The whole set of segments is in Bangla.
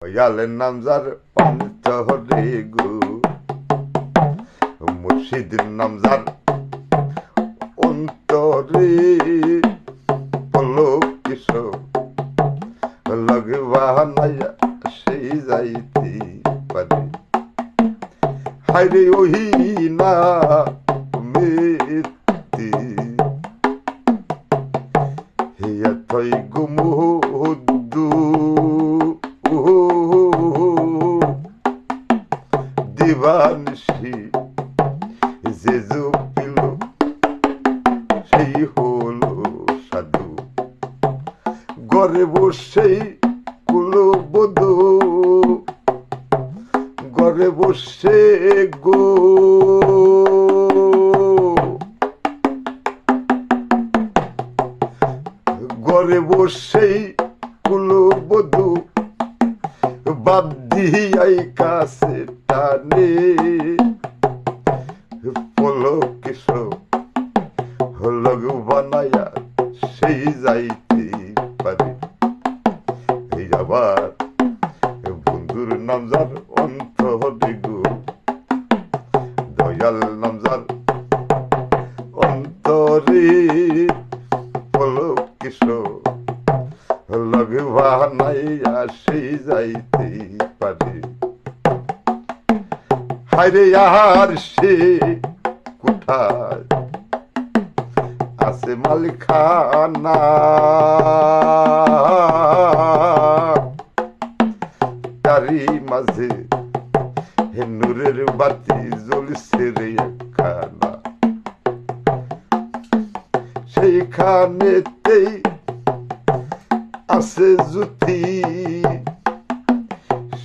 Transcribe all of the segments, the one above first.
দয়ালের নাম যার অন্তরে গো। মুর্শিদের নাম যার অন্তরে পলক কিশোর। লগবা নাইয়া সেই যাইতে পারে। হাইরে ওহি না মেতি। হিয়া থই সেই হলো সাধু। গরে বসেই কুলো বধু গরে বসে গো। গরে বসেই কুলো বধু বাদ দিয়াই কাছে টানে পলক কিশোর হলগ বানায়া সেই যাইতে পারে। এই আবার বন্ধুর নাম যার অন্তরে গো দয়াল নাম যার অন্তরে পলক বানাইয়া সেই যাইতে পারে। হায়রে আর সে কোথায়? আছে মালিখানা তারি মাঝে হে বাতি জ্বলছে রে একখানা। সেইখানেতেই আছে জুতি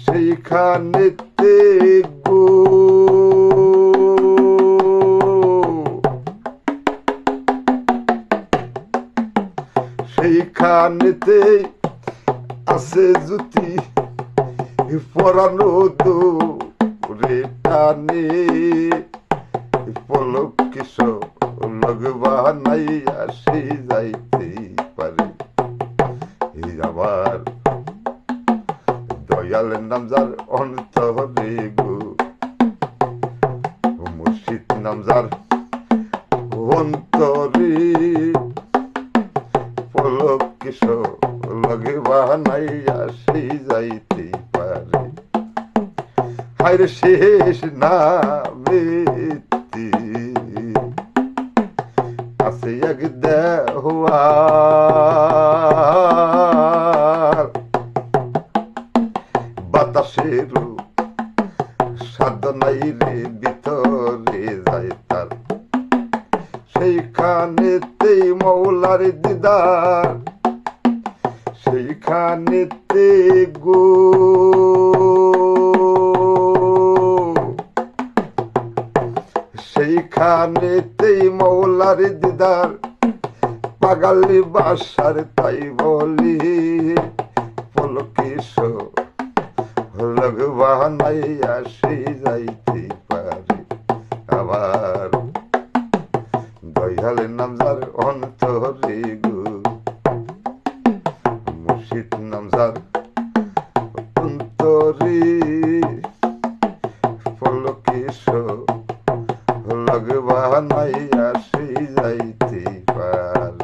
সেইখানেতে গো আছে জুতি পরানো দো রে টানে পলক কিশোর লগবা নাইয়া সে যাইতে পারে এই আবার দয়ালের নাম যার অন্তরে গো মুর্শিদ নাম যার অন্তরে পলক কিশোর, লগে বানাইয়া সেই যাইতে পারে। হায়রে শেষ না বেতি আছে এক দেওয়ার বাতাসের সাধনাই রে ভিতরে যায় তার সেইখানেতেই মৌলার দিদার সেইখানেতে গো। সেইখানেতেই মৌলার দিদার, পাগালি বাসার তাই বলি পলকিস লগবানাইয়া সেই যাইতে পারে আবার দয়ালের নাম সুন্দরী পলকেশ লগবা নাই আসি যাইতে পার।